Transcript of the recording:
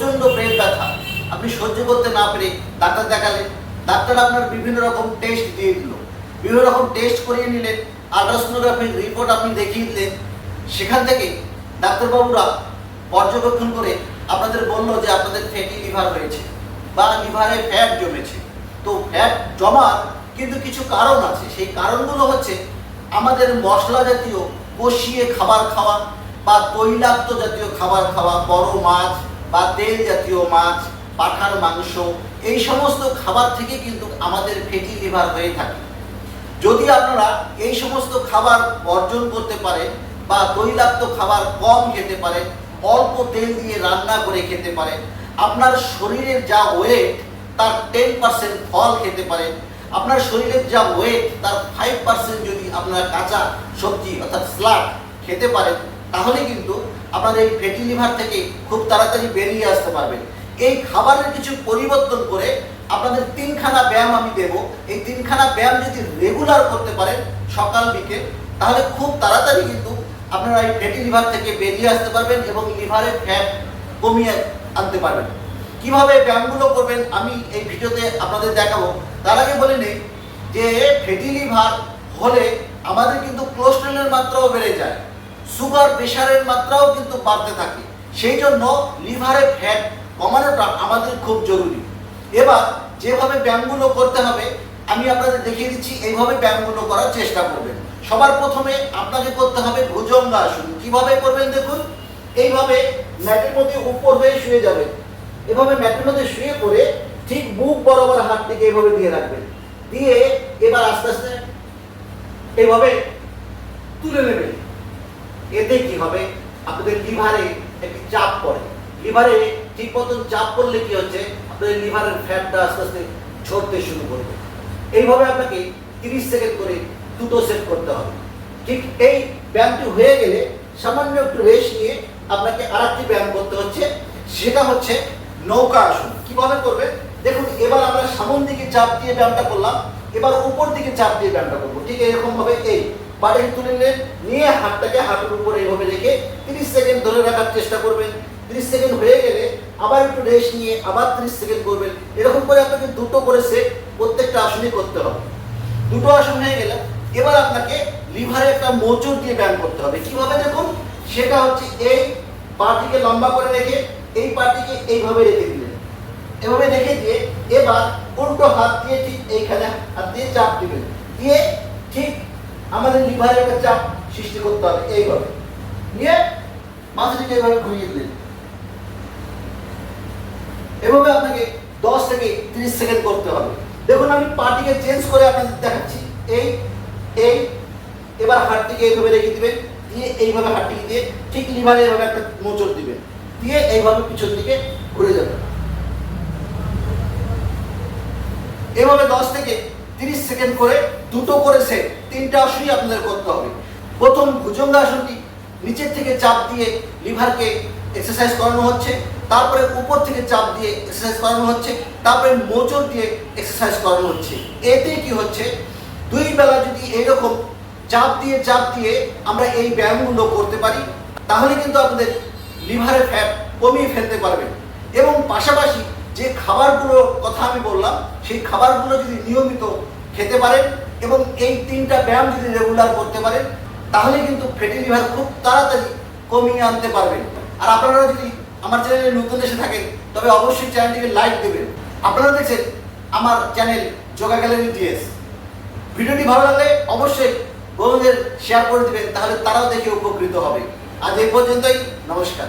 প্রচণ্ড পেট ব্যথা। আপনি সহ্য করতে না পেরে ডাক্তার দেখালেন। ডাক্তার আপনার বিভিন্ন রকম টেস্ট দিয়ে দিল। বিভিন্ন রকম টেস্ট করিয়ে নিলেন। আল্ট্রাসোনোগ্রাফির রিপোর্ট আপনি দেখিয়ে দিলেন। সেখান থেকে ডাক্তারবাবুরা পর্যবেক্ষণ করে আপনাদের বলল যে আপনাদের ফ্যাটি লিভার হয়েছে বা লিভারে ফ্যাট জমেছে। তো ফ্যাট জমার কিন্তু কিছু কারণ আছে। সেই কারণগুলো হচ্ছে আমাদের মশলা জাতীয় কষিয়ে খাবার খাওয়া বা তৈলাক্ত জাতীয় খাবার খাওয়া, বড় মাছ বা তেল জাতীয় মাছ পাঠার মাংস, এই সমস্ত খাবার থেকে কিন্তু আমাদের ফেটি লিভার হয়ে থাকে। যদি আপনারা এই সমস্ত খাবার বর্জন করতে পারেন বা তৈলাক্ত খাবার কম খেতে পারেন, অল্প তেল দিয়ে রান্না করে খেতে পারেন, আপনার শরীরের যা ওয়েট তার টেন পার্সেন্ট ফল খেতে পারেন, আপনার শরীরের যা ওয়েট তার ফাইভ পার্সেন্ট যদি আপনার কাঁচা সবজি অর্থাৎ স্লাড খেতে পারেন, তাহলে কিন্তু আপনার এই ফ্যাটি লিভার থেকে খুব তাড়াতাড়ি বেরিয়ে আসতে পারবেন। এই খাবারের কিছু পরিবর্তন করে আপনাদের তিনখানা ব্যায়াম আমি দেব। এই তিনখানা ব্যায়াম যদি রেগুলার করতে পারেন সকাল, বিকেল, তাহলে খুব তাড়াতাড়ি কিন্তু আপনারা এই ফ্যাটি লিভার থেকে বেরিয়ে আসতে পারবেন এবং লিভারের ফ্যাট কমিয়ে আনতে পারবেন। কীভাবে ব্যায়ামগুলো করবেন আমি এই ভিডিওতে আপনাদের দেখাবো। তার আগে বলে নেই যে ফ্যাটি লিভার হলে আমাদের কিন্তু কোলেস্ট্রলের মাত্রাও বেড়ে যায়। সুগার প্রেশারের মাত্রাও কিন্তু বাড়তে থাকে। সেই জন্য লিভারে ফ্যাট কমানোটা আমাদের খুব জরুরি। এবার যেভাবে ব্যায়ামগুলো করতে হবে, আমি আপনাদের দেখিয়ে দিচ্ছি, এইভাবে ব্যায়ামগুলো করার চেষ্টা করবেন। সবার প্রথমে আপনাকে করতে হবে ভুজঙ্গাসন কীভাবে করবেন দেখুন? এইভাবে ম্যাটের মধ্যে উপর হয়ে শুয়ে যাবেন। এভাবে ম্যাটের মধ্যে শুয়ে পড়ে ঠিক বুক বরাবর হাতটিকে এভাবে দিয়ে রাখবেন। দিয়ে এবার আস্তে আস্তে এইভাবে তুলে নেবেন। এতে কি হবে? আপনাদের লিভারে একটি চাপ পড়ে। লিভারে ঠিক মতন চাপ পড়লে কি হচ্ছে? আপনাদের লিভারের ফ্যাটটা আস্তে আস্তে ঝরতে শুরু করবে। এইভাবে আপনাকে তিরিশ সেকেন্ড করে দুটো সেট করতে হবে। ঠিক এই ব্যায়ামটি হয়ে গেলে সামান্য একটু রেস্ট নিয়ে আপনাকে আর একটি ব্যায়াম করতে হচ্ছে। সেটা হচ্ছে নৌকা আসন। কীভাবে করবে? দেখুন, এবার আমরা সামন দিকে চাপ দিয়ে ব্যায়ামটা করলাম। এবার উপর দিকে চাপ দিয়ে ব্যায়ামটা করব। ঠিক এরকম ভাবে এই। বাড়ি তুলে নিলেন, নিয়ে হাতটাকে হাঁটুর উপরে এইভাবে রেখে তিরিশ সেকেন্ড ধরে রাখার চেষ্টা করবেন। তিরিশ সেকেন্ড হয়ে গেলে আবার একটু রেস্ট নিয়ে আবার তিরিশ সেকেন্ড করবেন। এরকম করে আপনাকে দুটো করে সেট প্রত্যেকটা আসনই করতে হবে। দুটো আসন হয়ে গেলে এবার আপনাকে লিভারে একটা মোচড় দিয়ে ব্যায়াম করতে হবে। কীভাবে দেখুন? সেটা হচ্ছে এই পাটিকে লম্বা করে রেখে এই পাটিকে এইভাবে রেখে দিলেন। এভাবে রেখে দিয়ে এবার উল্টো হাত দিয়ে ঠিক এইখানে হাত দিয়ে চাপ দিবেন। দিয়ে ঠিক আমাদের লিভারে একটা চাপ সৃষ্টি করতে হবে এইভাবে। নিয়ে মাথাটিকে এইভাবে ঘুরিয়ে দিলেন। এভাবে আপনাকে দশ থেকে তিরিশ সেকেন্ড করতে হবে। দেখুন, আমি পাটিকে চেঞ্জ করে আপনাদের দেখাচ্ছি। এই এই, এবার হাতটিকে এইভাবে রেখে দিবেন। দিয়ে এইভাবে হাতটিকে দিয়ে ঠিক লিভারে এইভাবে একটা মোচড় দিবেন। দিয়ে এইভাবে পিছন দিকে ঘুরে যাবেন। এভাবে দশ থেকে তিরিশ সেকেন্ড করে দুটো করে সেট তিনটা আসনই আপনাদের করতে হবে। প্রথম ভুজঙ্গাসনটি নিচের থেকে চাপ দিয়ে লিভারকে এক্সারসাইজ করানো হচ্ছে, তারপরে উপর থেকে চাপ দিয়ে এক্সারসাইজ করানো হচ্ছে, তারপরে মোচড় দিয়ে এক্সারসাইজ করানো হচ্ছে। এতে কি হচ্ছে? দুই বেলা যদি এইরকম চাপ দিয়ে চাপ দিয়ে আমরা এই ব্যায়ামগুলো করতে পারি, তাহলে কিন্তু আপনাদের লিভারের ফ্যাট কমিয়ে ফেলতে পারবেন এবং পাশাপাশি যে খাবারগুলোর কথা আমি বললাম, সেই খাবারগুলো যদি নিয়মিত খেতে পারেন এবং এই তিনটা ব্যায়াম যদি রেগুলার করতে পারেন, তাহলে কিন্তু ফ্যাটি লিভার খুব তাড়াতাড়ি কমিয়ে আনতে পারবেন। আর আপনারা যদি আমার চ্যানেলে নতুন এসে থাকেন, তবে অবশ্যই চ্যানেলটিকে লাইক দেবেন। আপনারা দেখছেন আমার চ্যানেল যোগা গ্যালারি ডিএস ভিডিওটি ভালো লাগলে অবশ্যই বন্ধুদের শেয়ার করে দেবেন, তাহলে তারাও দেখে উপকৃত হবে। আজ এই পর্যন্তই, নমস্কার।